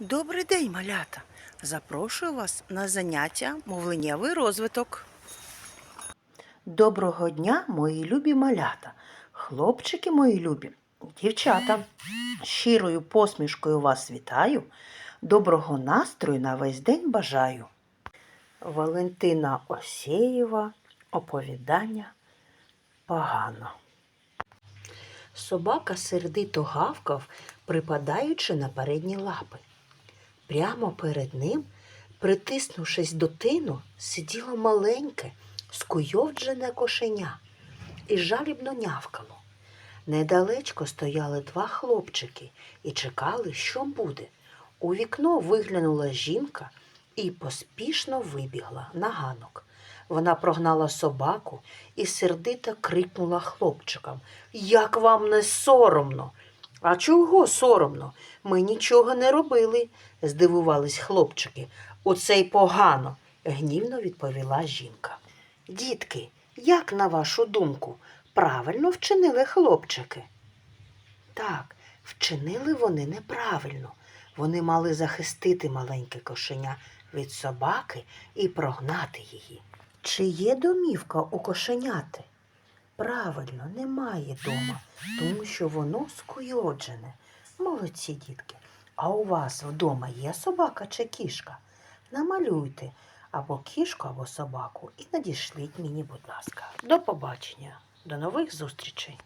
Добрий день, малята! Запрошую вас на заняття мовленнєвий розвиток. Доброго дня, мої любі малята, хлопчики мої любі, дівчата. Щирою посмішкою вас вітаю, доброго настрою на весь день бажаю. Валентина Осєєва, оповідання погано. Собака сердито гавкав, припадаючи на передні лапи. Прямо перед ним, притиснувшись до тину, сиділо маленьке, скуйовджене кошеня і жалібно нявкало. Недалечко стояли два хлопчики і чекали, що буде. У вікно виглянула жінка і поспішно вибігла на ганок. Вона прогнала собаку і сердито крикнула хлопчикам Як вам не соромно? А чого соромно? Ми нічого не робили, здивувались хлопчики. Оце й погано, гнівно відповіла жінка. Дітки, як на вашу думку, правильно вчинили хлопчики? Так, вчинили вони неправильно. Вони мали захистити маленьке кошеня від собаки і прогнати її. Чи є домівка у кошеняти? Правильно, немає дома, тому що воно скуйоджене. Молодці дітки. А у вас вдома є собака чи кішка? Намалюйте або кішку, або собаку і надішліть мені, будь ласка. До побачення, до нових зустрічей.